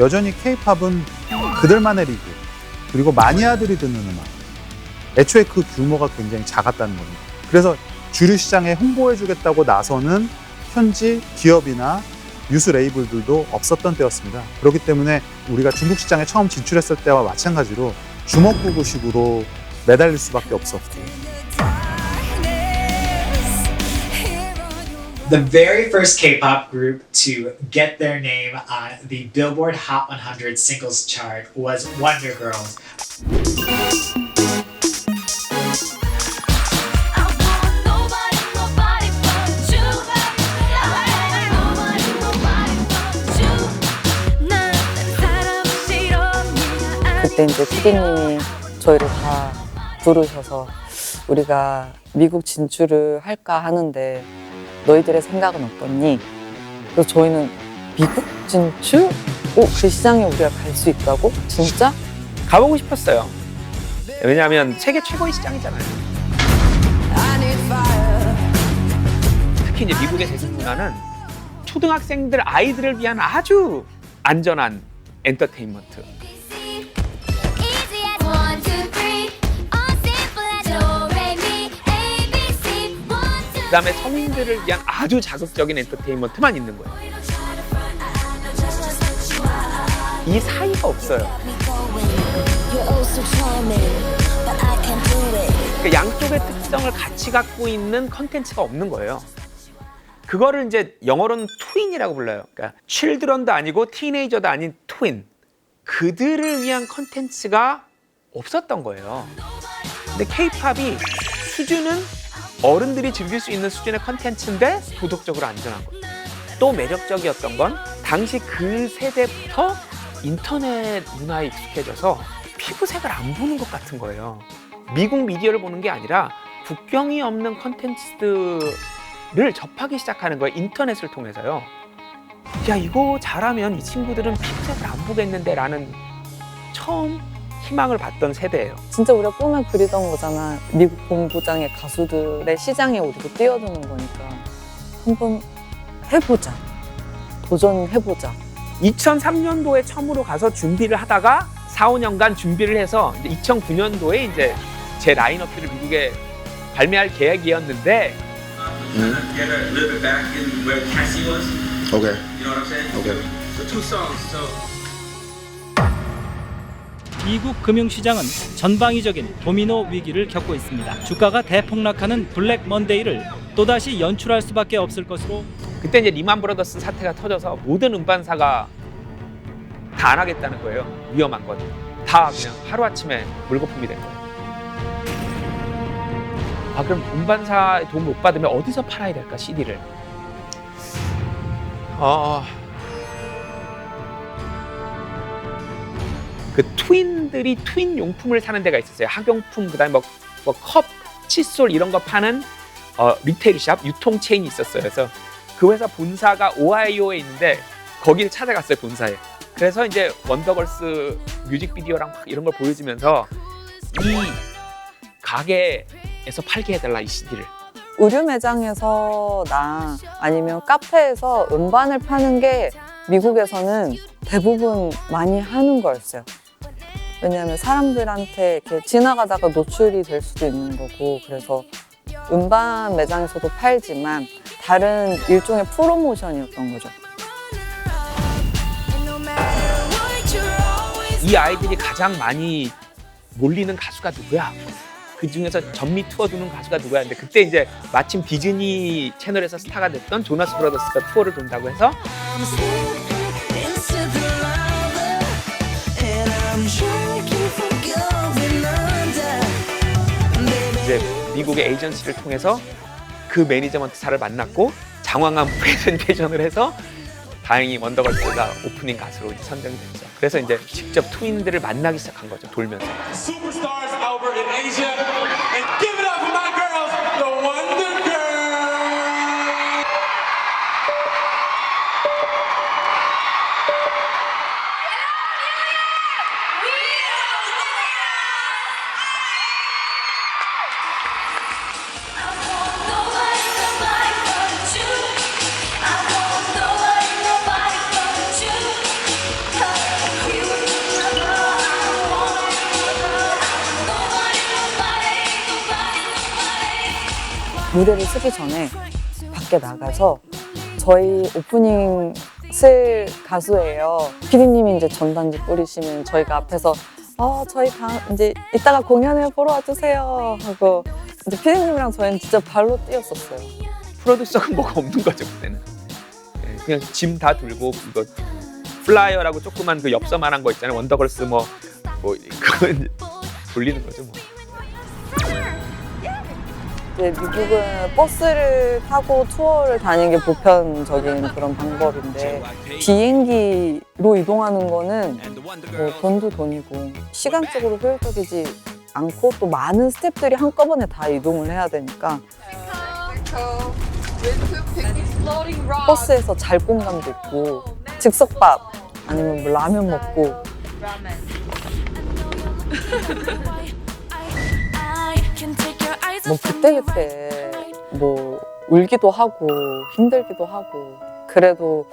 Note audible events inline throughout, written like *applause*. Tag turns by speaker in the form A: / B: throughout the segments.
A: 여전히 케이팝은 그들만의 리그 그리고 마니아들이 듣는 음악 애초에 그 규모가 굉장히 작았다는 겁니다. 그래서 주류 시장에 홍보해주겠다고 나서는 현지 기업이나 유수 레이블들도 없었던 때였습니다. 그렇기 때문에 우리가 중국 시장에 처음 진출했을 때와 마찬가지로 주먹구구식으로 매달릴 수밖에 없었고
B: The very first K-pop group to get their name on the Billboard Hot 100 singles chart was Wonder Girls.
C: 그때 이제 피디님이 저희를 다 부르셔서 우리가 미국 진출을 할까 하는데 너희들의 생각은 어떻니? 그래서 저희는 미국 진출? 오, 그 시장에 우리가 갈 수 있다고? 진짜?
D: 가보고 싶었어요. 왜냐하면 세계 최고의 시장이잖아요. 특히 이제 미국의 대중 문화는 초등학생들 아이들을 위한 아주 안전한 엔터테인먼트. 그다음에 성인들을 위한 아주 자극적인 엔터테인먼트만 있는 거예요. 이 사이가 없어요. 그러니까 양쪽의 특성을 같이 갖고 있는 컨텐츠가 없는 거예요. 그거를 이제 영어로는 트윈이라고 불러요. 그러니까 칠드런도 아니고 티네이저도 아닌 트윈. 그들을 위한 컨텐츠가 없었던 거예요. 근데 케이팝이 수준은 어른들이 즐길 수 있는 수준의 컨텐츠인데 도덕적으로 안전한 거예요. 또 매력적이었던 건 당시 그 세대부터 인터넷 문화에 익숙해져서 피부색을 안 보는 것 같은 거예요. 미국 미디어를 보는 게 아니라 국경이 없는 컨텐츠들을 접하기 시작하는 거예요. 인터넷을 통해서요. 야, 이거 잘하면 이 친구들은 피부색을 안 보겠는데 라는 처음 희망을 봤던 세대예요.
C: 진짜 우리가 꿈에 그리던 거잖아. 미국 본부장의 가수들의 시장에 우리도 뛰어드는 거니까 한번 해보자. 도전해보자.
D: 2003년도에 처음으로 가서 준비를 하다가 4, 5년간 준비를 해서 이제 2009년도에 이제 제 라인업들을 미국에 발매할 계획이었는데
E: was.
F: Okay.
E: You know what I'm saying?
F: Okay.
E: So two songs. So
G: 미국 금융시장은 전방위적인 도미노 위기를 겪고 있습니다. 주가가 대폭락하는 블랙 먼데이를 또다시 연출할 수밖에 없을 것으로
D: 그때 이제 리만 브라더스 사태가 터져서 모든 음반사가 다 안 하겠다는 거예요. 위험한 건. 다 그냥 하루아침에 물거품이 된 거예요. 아, 그럼 음반사의 도움 못 받으면 어디서 팔아야 될까, CD를? 어... 그 트윈들이 트윈 용품을 사는 데가 있었어요. 학용품, 그 다음에 뭐, 뭐 컵, 칫솔 이런 거 파는 어, 리테일샵, 유통 체인이 있었어요. 그래서 그 회사 본사가 오하이오에 있는데 거기를 찾아갔어요 본사에. 그래서 이제 원더걸스 뮤직비디오랑 막 이런 걸 보여주면서 이 가게에서 팔게 해달라 이 CD를.
C: 의류 매장에서나 아니면 카페에서 음반을 파는 게 미국에서는 대부분 많이 하는 거였어요. 왜냐하면 사람들한테 이렇게 지나가다가 노출이 될 수도 있는 거고 그래서 음반 매장에서도 팔지만 다른 일종의 프로모션이었던 거죠.
D: 이 아이들이 가장 많이 몰리는 가수가 누구야? 그 중에서 전미 투어 두는 가수가 누구야? 근데 그때 이제 마침 디즈니 채널에서 스타가 됐던 조나스 브라더스가 투어를 돈다고 해서 미국의 에이전시를 통해서 그 매니저먼트사를 만났고 장황한 프레젠테이션을 *laughs* 해서 다행히 원더걸스가 오프닝 가수로 이제 선정이 됐죠. 그래서 이제 직접 트윈들을 만나기 시작한 거죠. 돌면서.
C: 무대를 쓰기 전에 밖에 나가서 저희 오프닝 쓸 가수예요. 피디님이 이제 전단지 뿌리시면 저희가 앞에서 어 저희 다 이제 이따가 공연을 보러 와주세요 하고 이제 피디님이랑 저희는 진짜 발로 뛰었었어요.
D: 프로듀서가 뭐가 없는 거죠 그때는. 예, 그냥 짐 다 들고 이거 플라이어라고 조그만 그 엽서만한 거 있잖아요. 원더걸스 뭐뭐 그건 *laughs* 돌리는 거죠 뭐.
C: 이제 미국은 버스를 타고 투어를 다니는 게 보편적인 그런 방법인데 비행기로 이동하는 거는 뭐 돈도 돈이고 시간적으로 효율적이지 않고 또 많은 스태프들이 한꺼번에 다 이동을 해야 되니까 버스에서 잘 공감도 있고 즉석밥 아니면 뭐 라면 먹고 *laughs* 뭐 그때그때 뭐 울기도 하고 힘들기도 하고 그래도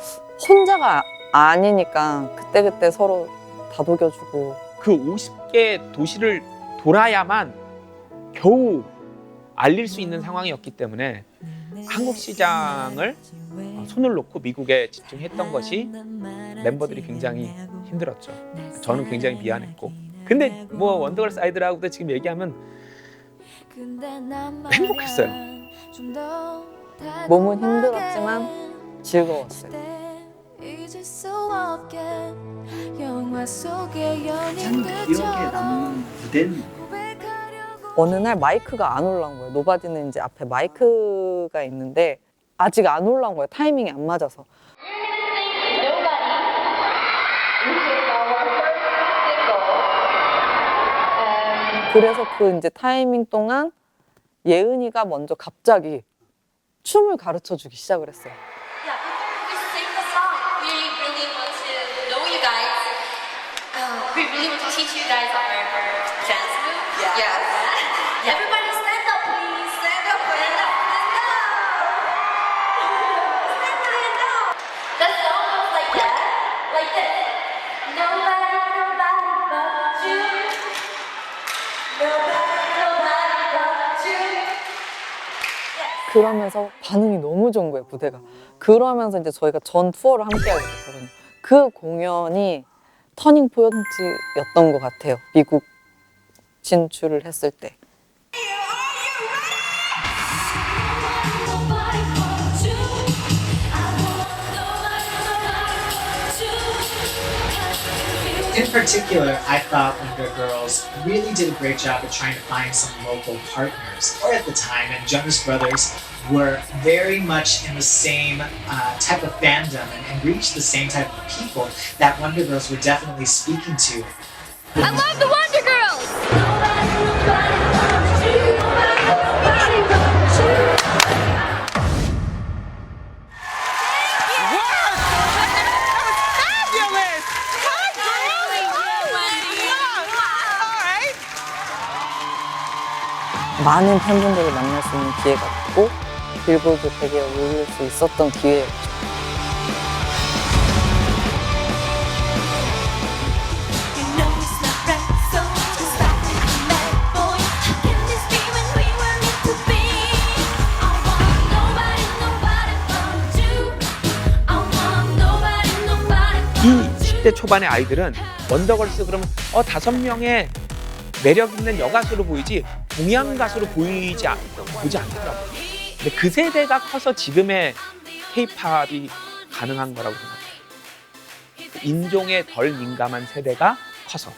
C: 혼자가 아니니까 그때그때 서로 다독여주고
D: 그 50개 도시를 돌아야만 겨우 알릴 수 있는 상황이었기 때문에 한국 시장을 어, 손을 놓고 미국에 집중했던 것이 멤버들이 굉장히 힘들었죠. 저는 굉장히 미안했고. 근데 뭐 원더걸스 아이들하고도 지금 얘기하면
H: 행복했어요.
C: 몸은 힘들었지만 즐거웠어요.
H: 영화 속의 연인들처럼 고백하려고
C: 어느 날 마이크가 안 올라온 거예요. 노바디는 이제 앞에 마이크가 있는데 아직 안 올라온 거예요. 타이밍이 안 맞아서. 그래서 그 이제 타이밍 동안 예은이가 먼저 갑자기 춤을 가르쳐 주기 시작을 했어요.
H: Yeah, we sing the song. We really want to know you guys. Uh, we really want to teach you guys our dance move. Yeah. Yes. Everybody stand up, please. Stand up, stand up, stand up. Stand up. The song goes like that, like this. Nobody, nobody
C: 그러면서 반응이 너무 좋은 거예요, 무대가. 그러면서 이제 저희가 전 투어를 함께 하게 됐거든요. 그 공연이 터닝 포인트였던 것 같아요. 미국 진출을 했을 때.
B: In particular, I thought Wonder Girls really did a great job of trying to find some local partners. Or at the time, and Jonas Brothers were very much in the same uh, type of fandom and, and reached the same type of people that Wonder Girls were definitely speaking to.
H: I love the Wonder Girls.
C: 많은 팬분들을 만날 수 있는 기회가 됐고 빌보드 100에 올릴 수 있었던 기회였죠.
H: You know it's not right, so just stop it, bad boy. How can this be when we were meant to be? I want nobody, nobody but you. I want nobody, nobody
D: 이
H: but you.
D: 10대 초반의 아이들은 원더걸스 그러면 어 다섯 명의 매력 있는 여가수로 보이지 동양 가수로 보이지 않, 보지 않더라고요. 근데 그 세대가 커서 지금의 케이팝이 가능한 거라고 생각해요. 인종에 덜 민감한 세대가 커서